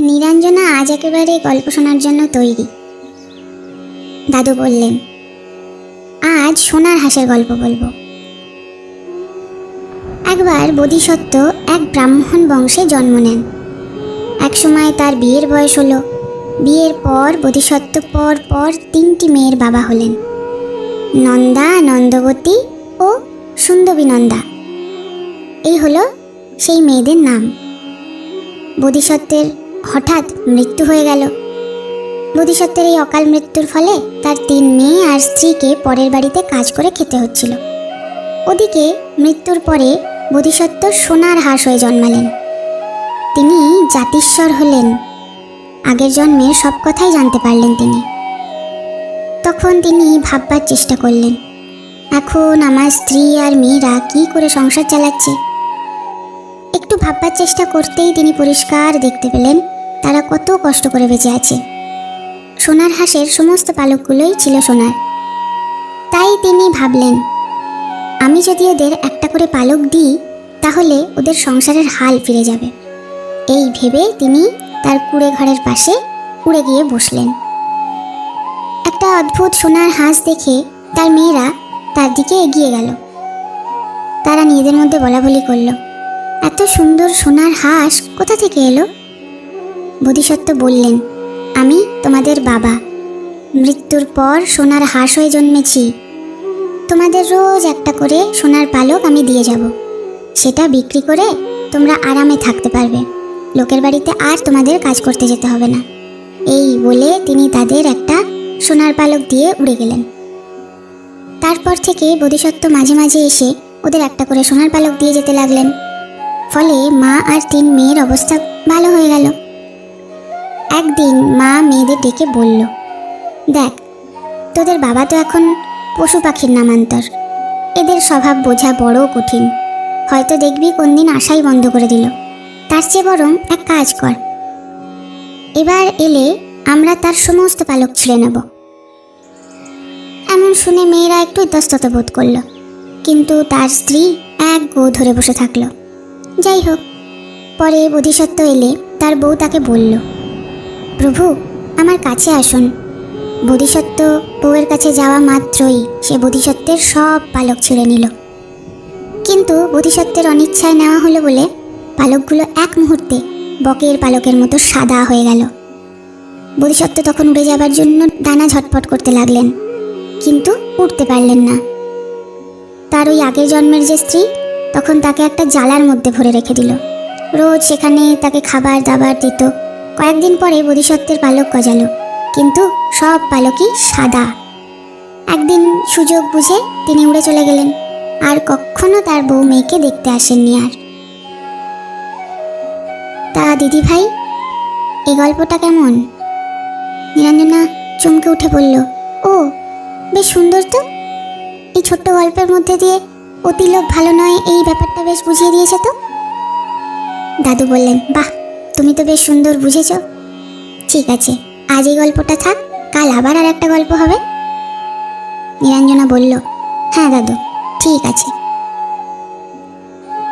নীরাঞ্জনা আজ একেবারে গল্প শোনার জন্য তৈরি। দাদু বললেন, আজ সোনার হাঁসের গল্প বলব। একবার বোধিসত্ত্ব এক ব্রাহ্মণ বংশে জন্ম নেন। একসময় তার বিয়ের বয়স হলো। বিয়ের পর, বোধিসত্ত্ব পর পর তিনটি মেয়ের বাবা হলেন। নন্দা, নন্দবতী ও সুন্দরী এই হলো সেই মেয়েদের নাম। বোধিসত্ত্বের হঠাৎ মৃত্যু হয়ে গেল। বোধিসত্ত্বের এই অকাল মৃত্যুর ফলে তার তিন মেয়ে আর স্ত্রীকে পরের বাড়িতে কাজ করে খেতে হচ্ছিল। ওদিকে মৃত্যুর পরে বোধিসত্ত্ব সোনার হাঁস হয়ে জন্মালেন। তিনি জাতিস্বর হলেন। আগের জন্মের সব কথাই জানতে পারলেন তিনি। তখন তিনি ভাববার চেষ্টা করলেন, এখন আমার স্ত্রী আর মেয়েরা কি করে সংসার চালাচ্ছে? একটু ভাববার চেষ্টা করতেই তিনি পরিষ্কার দেখতে পেলেন, তারা কত কষ্ট করে বেঁচে আছে। সোনার হাঁসের সমস্ত পালকগুলোই ছিল সোনার। তাই তিনি ভাবলেন, আমি যদি ওদের একটা করে পালক দিই, তাহলে ওদের সংসারের হাল ফিরে যাবে। এই ভেবে তিনি তার কুড়ে ঘরের পাশে উড়ে গিয়ে বসলেন। একটা অদ্ভুত সোনার হাঁস দেখে তার মেয়েরা তার দিকে এগিয়ে গেল। তারা নিজেদের মধ্যে বলা বলি করল এত সুন্দর সোনার হাঁস কোথা থেকে এলো? বোধিসত্ত্ব বললেন, আমি তোমাদের বাবা। মৃত্যুর পর সোনার হাঁস হয়ে জন্মেছি। তোমাদের রোজ একটা করে সোনার পালক আমি দিয়ে যাব। সেটা বিক্রি করে তোমরা আরামে থাকতে পারবে। লোকের বাড়িতে আর তোমাদের কাজ করতে যেতে হবে না। এই বলে তিনি তাদের একটা সোনার পালক দিয়ে উড়ে গেলেন। তারপর থেকে বোধিসত্ত্ব মাঝে মাঝে এসে ওদের একটা করে সোনার পালক দিয়ে যেতে লাগলেন। ফলে মা আর তিন মেয়ের অবস্থা ভালো হয়ে গেল। একদিন মা মেয়েদের ডেকে বলল, দেখ, তোদের বাবা তো এখন পশু পাখির নামান্তর। এদের স্বভাব বোঝা বড় কঠিন। হয়তো দেখবি কোন দিন আশাই বন্ধ করে দিল। তার চেয়ে বরং এক কাজ কর। এবার এলে আমরা তার সমস্ত পালক ছিঁড়ে নেব। এমন শুনে মেয়েরা একটু ইতস্তত বোধ করল। কিন্তু তার স্ত্রী এক গো ধরে বসে থাকল। যাই হোক পরে বোধিসত্ত্ব এলে তার বউ তাকে বলল, প্রভু, আমার কাছে আসুন। বোধিসত্ত্ব বউয়ের কাছে যাওয়া মাত্রই সে বোধিসত্ত্বের সব পালক ছিঁড়ে নিল। কিন্তু বোধিসত্ত্বের অনিচ্ছায় নেওয়া হলো বলে পালকগুলো এক মুহূর্তে বকের পালকের মতো সাদা হয়ে গেল। বোধিসত্ত্ব তখন উড়ে যাবার জন্য ডানা ঝটপট করতে লাগলেন, কিন্তু উঠতে পারলেন না। তার ওই আগের জন্মের যে স্ত্রী তখন তাকে একটা জালার মধ্যে ভরে রেখে দিল। রোজ সেখানে তাকে খাবার দাবার দিত। কয়েকদিন পরে বোধিসত্ত্বের পালক গজালো। কিন্তু সব পালকই সাদা। একদিন সুযোগ বুঝে তিনি উড়ে চলে গেলেন। আর কখনো তার বউ মেয়েকে দেখতে আসেননি আর। তা দিদি ভাই এই গল্পটা কেমন? নিরঞ্জনা চমকে উঠে বলল, ও, বেশ সুন্দর তো। এই ছোট্ট গল্পের মধ্যে দিয়ে অতিলোক ভালো নয় এই ব্যাপারটা বেশ বুঝিয়ে দিয়েছে তো? দাদু বললেন, বাহ, তুমি তো বেশ সুন্দর বুঝেছ। ঠিক আছে, আজ এই গল্পটা থাক, কাল আবার আর একটা গল্প হবে। নিরঞ্জনা বলল হ্যাঁ দাদু, ঠিক আছে।